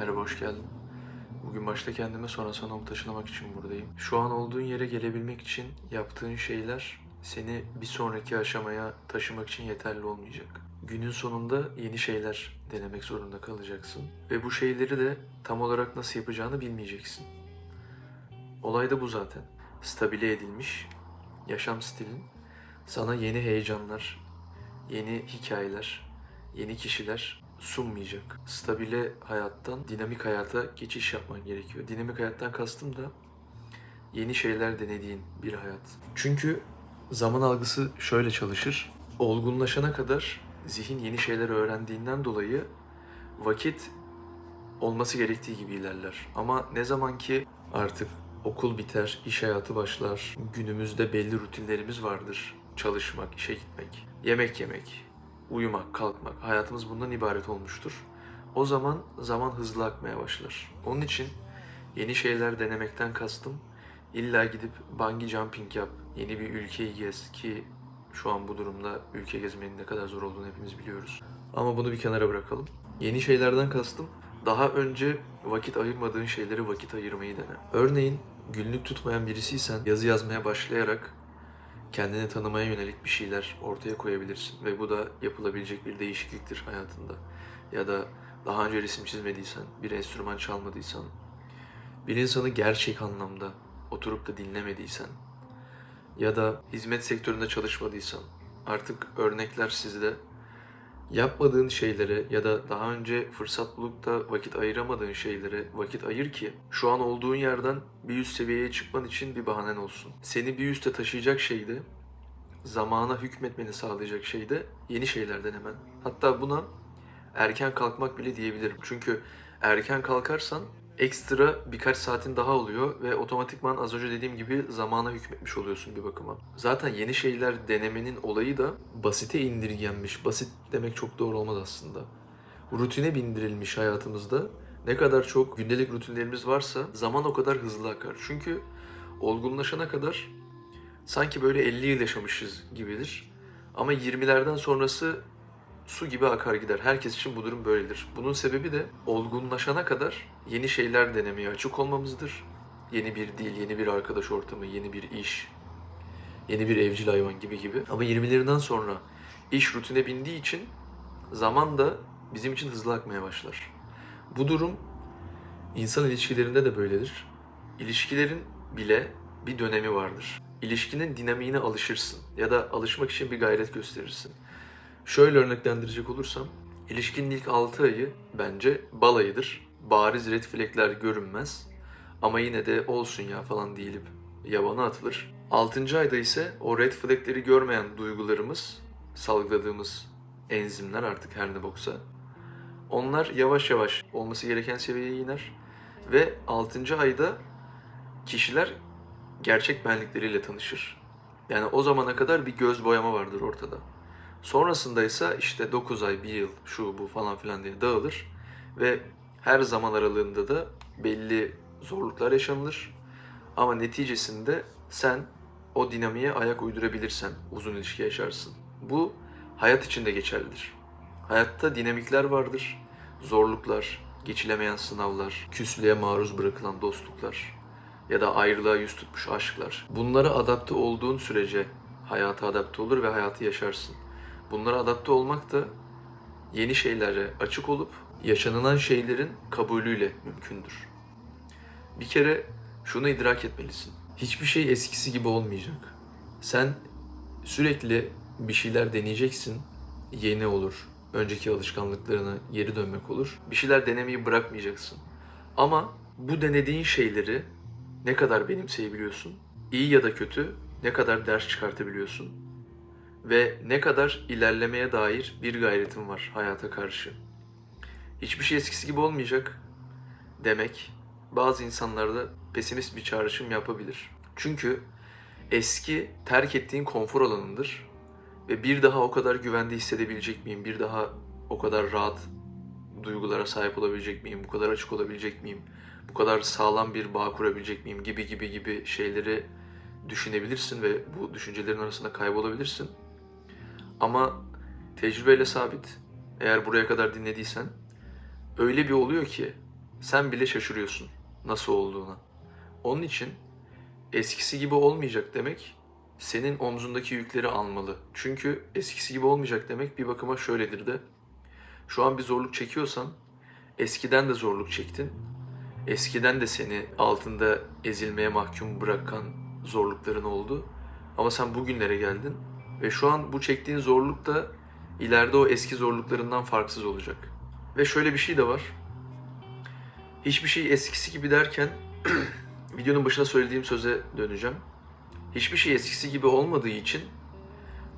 Merhaba, hoş geldin. Bugün başta kendime sonra sana um taşılamak için buradayım. Şu an olduğun yere gelebilmek için yaptığın şeyler seni bir sonraki aşamaya taşımak için yeterli olmayacak. Günün sonunda yeni şeyler denemek zorunda kalacaksın. Ve bu şeyleri de tam olarak nasıl yapacağını bilmeyeceksin. Olay da bu zaten. Stabile edilmiş yaşam stilin sana yeni heyecanlar, yeni hikayeler, yeni kişiler sunmayacak. Stabile hayattan dinamik hayata geçiş yapman gerekiyor. Dinamik hayattan kastım da yeni şeyler denediğin bir hayat. Çünkü zaman algısı şöyle çalışır. Olgunlaşana kadar zihin yeni şeyler öğrendiğinden dolayı vakit olması gerektiği gibi ilerler. Ama ne zaman ki artık okul biter, iş hayatı başlar, günümüzde belli rutinlerimiz vardır. Çalışmak, işe gitmek, yemek yemek, uyumak, kalkmak, hayatımız bundan ibaret olmuştur. O zaman zaman hızlı akmaya başlar. Onun için yeni şeyler denemekten kastım illa gidip bungee jumping yap, yeni bir ülkeyi gez ki şu an bu durumda ülke gezmenin ne kadar zor olduğunu hepimiz biliyoruz. Ama bunu bir kenara bırakalım. Yeni şeylerden kastım daha önce vakit ayırmadığın şeylere vakit ayırmayı dene. Örneğin günlük tutmayan birisiysen yazı yazmaya başlayarak kendini tanımaya yönelik bir şeyler ortaya koyabilirsin ve bu da yapılabilecek bir değişikliktir hayatında. Ya da daha önce resim çizmediysen, bir enstrüman çalmadıysan, bir insanı gerçek anlamda oturup da dinlemediysen ya da hizmet sektöründe çalışmadıysan artık örnekler sizde yapmadığın şeylere ya da daha önce fırsat bulup da vakit ayıramadığın şeylere vakit ayır ki şu an olduğun yerden bir üst seviyeye çıkman için bir bahanen olsun. Seni bir üste taşıyacak şey de zamana hükmetmeni sağlayacak şey de yeni şeyler denemen. Hatta buna erken kalkmak bile diyebilirim. Çünkü erken kalkarsan ekstra birkaç saatin daha oluyor ve otomatikman az önce dediğim gibi zamana hükmetmiş oluyorsun bir bakıma. Zaten yeni şeyler denemenin olayı da basite indirgenmiş. Basit demek çok doğru olmaz aslında. Rutine bindirilmiş hayatımızda ne kadar çok gündelik rutinlerimiz varsa zaman o kadar hızlı akar. Çünkü olgunlaşana kadar sanki böyle 50 yıl yaşamışız gibidir. Ama 20'lerden sonrası su gibi akar gider. Herkes için bu durum böyledir. Bunun sebebi de olgunlaşana kadar yeni şeyler denemeye açık olmamızdır. Yeni bir dil, yeni bir arkadaş ortamı, yeni bir iş, yeni bir evcil hayvan gibi gibi. Ama 20'lerinden sonra iş rutine bindiği için zaman da bizim için hızlı akmaya başlar. Bu durum insan ilişkilerinde de böyledir. İlişkilerin bile bir dönemi vardır. İlişkinin dinamiğine alışırsın ya da alışmak için bir gayret gösterirsin. Şöyle örneklendirecek olursam, ilişkinin ilk 6 ayı bence balayıdır. Bariz red flagler görünmez ama yine de olsun ya falan deyilip yabana atılır. 6. ayda ise o red flagleri görmeyen duygularımız, salgıladığımız enzimler artık her ne boksa, onlar yavaş yavaş olması gereken seviyeye iner ve 6. ayda kişiler gerçek benlikleriyle tanışır. Yani o zamana kadar bir göz boyama vardır ortada. Sonrasında ise işte 9 ay, 1 yıl, şu bu falan filan diye dağılır ve her zaman aralığında da belli zorluklar yaşanılır. Ama neticesinde sen o dinamiğe ayak uydurabilirsen uzun ilişki yaşarsın. Bu hayat için de geçerlidir. Hayatta dinamikler vardır, zorluklar, geçilemeyen sınavlar, küslüğe maruz bırakılan dostluklar ya da ayrılığa yüz tutmuş aşklar. Bunlara adapte olduğun sürece hayata adapte olur ve hayatı yaşarsın. Bunlara adapte olmak da yeni şeylere açık olup yaşanılan şeylerin kabulüyle mümkündür. Bir kere şunu idrak etmelisin. Hiçbir şey eskisi gibi olmayacak. Sen sürekli bir şeyler deneyeceksin. Yeni olur. Önceki alışkanlıklarına geri dönmek olur. Bir şeyler denemeyi bırakmayacaksın. Ama bu denediğin şeyleri ne kadar benimseyebiliyorsun? İyi ya da kötü ne kadar ders çıkartabiliyorsun? Ve ne kadar ilerlemeye dair bir gayretim var hayata karşı. Hiçbir şey eskisi gibi olmayacak demek bazı insanlarda pesimist bir çağrışım yapabilir. Çünkü eski terk ettiğin konfor alanındır ve bir daha o kadar güvende hissedebilecek miyim? Bir daha o kadar rahat duygulara sahip olabilecek miyim? Bu kadar açık olabilecek miyim? Bu kadar sağlam bir bağ kurabilecek miyim? Gibi gibi gibi şeyleri düşünebilirsin ve bu düşüncelerin arasında kaybolabilirsin. Ama tecrübeyle sabit, eğer buraya kadar dinlediysen, öyle bir oluyor ki sen bile şaşırıyorsun nasıl olduğuna. Onun için eskisi gibi olmayacak demek senin omzundaki yükleri almalı. Çünkü eskisi gibi olmayacak demek bir bakıma şöyledir de. Şu an bir zorluk çekiyorsan eskiden de zorluk çektin. Eskiden de seni altında ezilmeye mahkum bırakan zorlukların oldu. Ama sen bugünlere geldin ve şu an bu çektiğin zorluk da ileride o eski zorluklarından farksız olacak. Ve şöyle bir şey de var. Hiçbir şey eskisi gibi derken videonun başına söylediğim söze döneceğim. Hiçbir şey eskisi gibi olmadığı için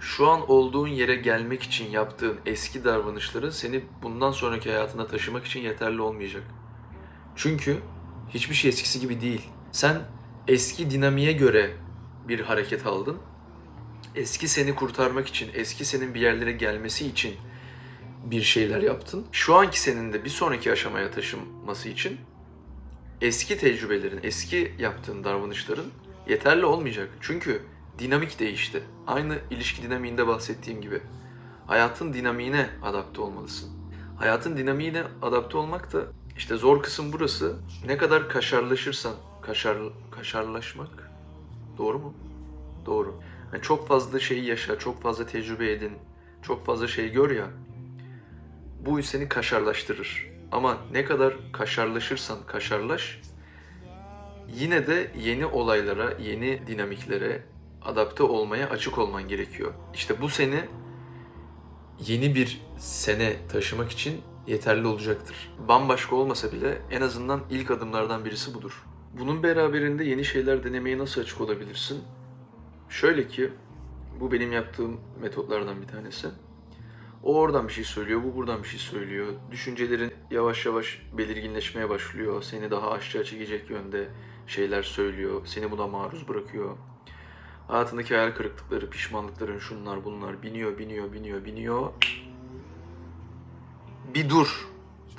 şu an olduğun yere gelmek için yaptığın eski davranışların seni bundan sonraki hayatına taşımak için yeterli olmayacak. Çünkü hiçbir şey eskisi gibi değil. Sen eski dinamiğe göre bir hareket aldın. Eski seni kurtarmak için, eski senin bir yerlere gelmesi için bir şeyler yaptın. Şu anki senin de bir sonraki aşamaya taşınması için eski tecrübelerin, eski yaptığın davranışların yeterli olmayacak. Çünkü dinamik değişti. Aynı ilişki dinamiğinde bahsettiğim gibi. Hayatın dinamiğine adapte olmalısın. Hayatın dinamiğine adapte olmak da işte zor kısım burası. Ne kadar kaşarlaşırsan, kaşar, kaşarlaşmak doğru mu? Doğru. Yani çok fazla şeyi yaşa, çok fazla tecrübe edin, çok fazla şey gör ya. Bu seni kaşarlaştırır. Ama ne kadar kaşarlaşırsan kaşarlaş, yine de yeni olaylara, yeni dinamiklere adapte olmaya açık olman gerekiyor. İşte bu seni yeni bir sene taşımak için yeterli olacaktır. Bambaşka olmasa bile en azından ilk adımlardan birisi budur. Bunun beraberinde yeni şeyler denemeye nasıl açık olabilirsin? Şöyle ki, bu benim yaptığım metotlardan bir tanesi. O oradan bir şey söylüyor, bu buradan bir şey söylüyor. Düşüncelerin yavaş yavaş belirginleşmeye başlıyor. Seni daha aşağı çekecek yönde şeyler söylüyor. Seni buna maruz bırakıyor. Hayatındaki hayal kırıklıkları, pişmanlıkların şunlar bunlar biniyor, biniyor, biniyor, biniyor. Bir dur.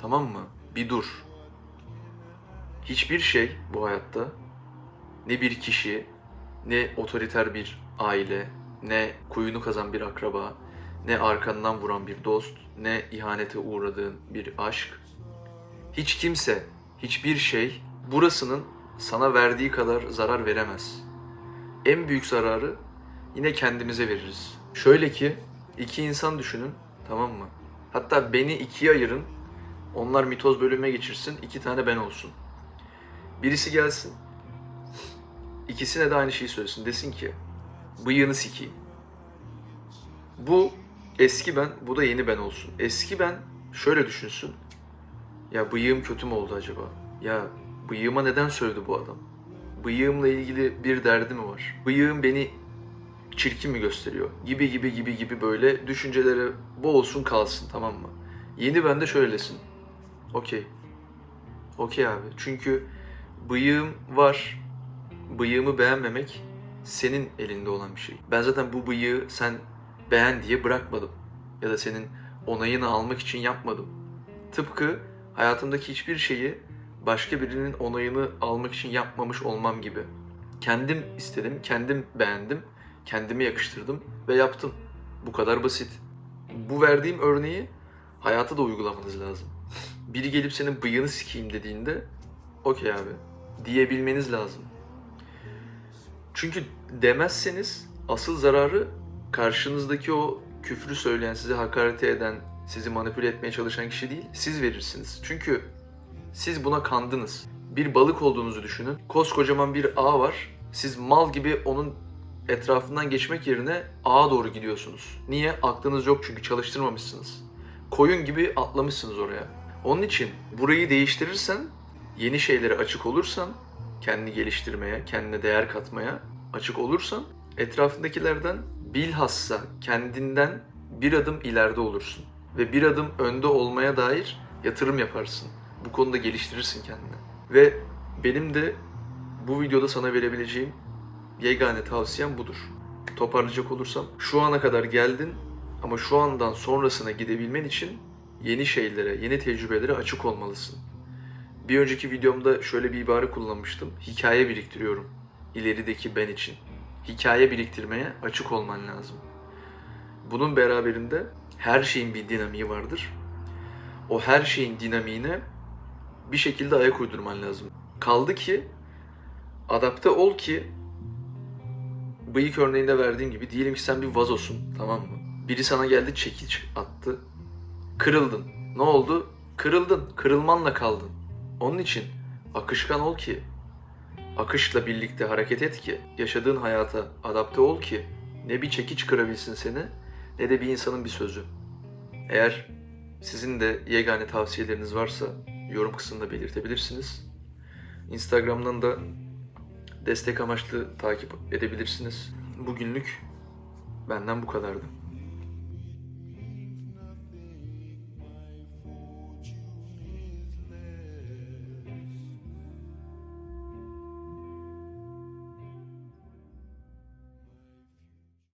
Tamam mı? Bir dur. Hiçbir şey bu hayatta ne bir kişi, ne otoriter bir aile, ne kuyunu kazan bir akraba, ne arkandan vuran bir dost, ne ihanete uğradığın bir aşk. Hiç kimse, hiçbir şey burasının sana verdiği kadar zarar veremez. En büyük zararı yine kendimize veririz. Şöyle ki iki insan düşünün tamam mı? Hatta beni ikiye ayırın. Onlar mitoz bölünme geçirsin. iki tane ben olsun. Birisi gelsin. İkisine de aynı şeyi söylesin. Desin ki bıyığını sikeyim. Bu eski ben, bu da yeni ben olsun. Eski ben şöyle düşünsün. Ya bıyığım kötü mü oldu acaba? Ya bıyığıma neden söyledi bu adam? Bıyığımla ilgili bir derdi mi var? Bıyığım beni çirkin mi gösteriyor? Gibi gibi gibi gibi böyle düşüncelere boğulsun kalsın tamam mı? Yeni ben de şöylesin. Okey. Okey abi. Çünkü bıyığım var. Bıyığımı beğenmemek senin elinde olan bir şey. Ben zaten bu bıyığı sen beğen diye bırakmadım. Ya da senin onayını almak için yapmadım. Tıpkı hayatımdaki hiçbir şeyi başka birinin onayını almak için yapmamış olmam gibi. Kendim istedim, kendim beğendim, kendimi yakıştırdım ve yaptım. Bu kadar basit. Bu verdiğim örneği hayata da uygulamanız lazım. Biri gelip senin bıyığını sikeyim dediğinde okey abi diyebilmeniz lazım. Çünkü demezseniz asıl zararı karşınızdaki o küfrü söyleyen, size hakarete eden, sizi manipüle etmeye çalışan kişi değil, siz verirsiniz. Çünkü siz buna kandınız. Bir balık olduğunuzu düşünün. Koskocaman bir ağ var. Siz mal gibi onun etrafından geçmek yerine ağa doğru gidiyorsunuz. Niye? Aklınız yok çünkü çalıştırmamışsınız. Koyun gibi atlamışsınız oraya. Onun için burayı değiştirirsen, yeni şeylere açık olursan, kendini geliştirmeye, kendine değer katmaya açık olursan, etrafındakilerden bilhassa kendinden bir adım ileride olursun. Ve bir adım önde olmaya dair yatırım yaparsın. Bu konuda geliştirirsin kendini. Ve benim de bu videoda sana verebileceğim yegane tavsiyem budur. Toparlayacak olursam şu ana kadar geldin ama şu andan sonrasına gidebilmen için yeni şeylere, yeni tecrübelere açık olmalısın. Bir önceki videomda şöyle bir ibare kullanmıştım. Hikaye biriktiriyorum ilerideki ben için. Hikaye biriktirmeye açık olman lazım. Bunun beraberinde her şeyin bir dinamiği vardır. O her şeyin dinamiğine bir şekilde ayak uydurman lazım. Kaldı ki adapte ol ki bıyık örneğinde verdiğim gibi diyelim ki sen bir vazosun tamam mı? Biri sana geldi çekiç attı. Kırıldın. Ne oldu? Kırıldın. Kırılmanla kaldın. Onun için akışkan ol ki akışla birlikte hareket et ki yaşadığın hayata adapte ol ki ne bir çekiç kırabilsin seni ne de bir insanın bir sözü. Eğer sizin de yegane tavsiyeleriniz varsa yorum kısmında belirtebilirsiniz. Instagram'dan da destek amaçlı takip edebilirsiniz. Bugünlük benden bu kadardı.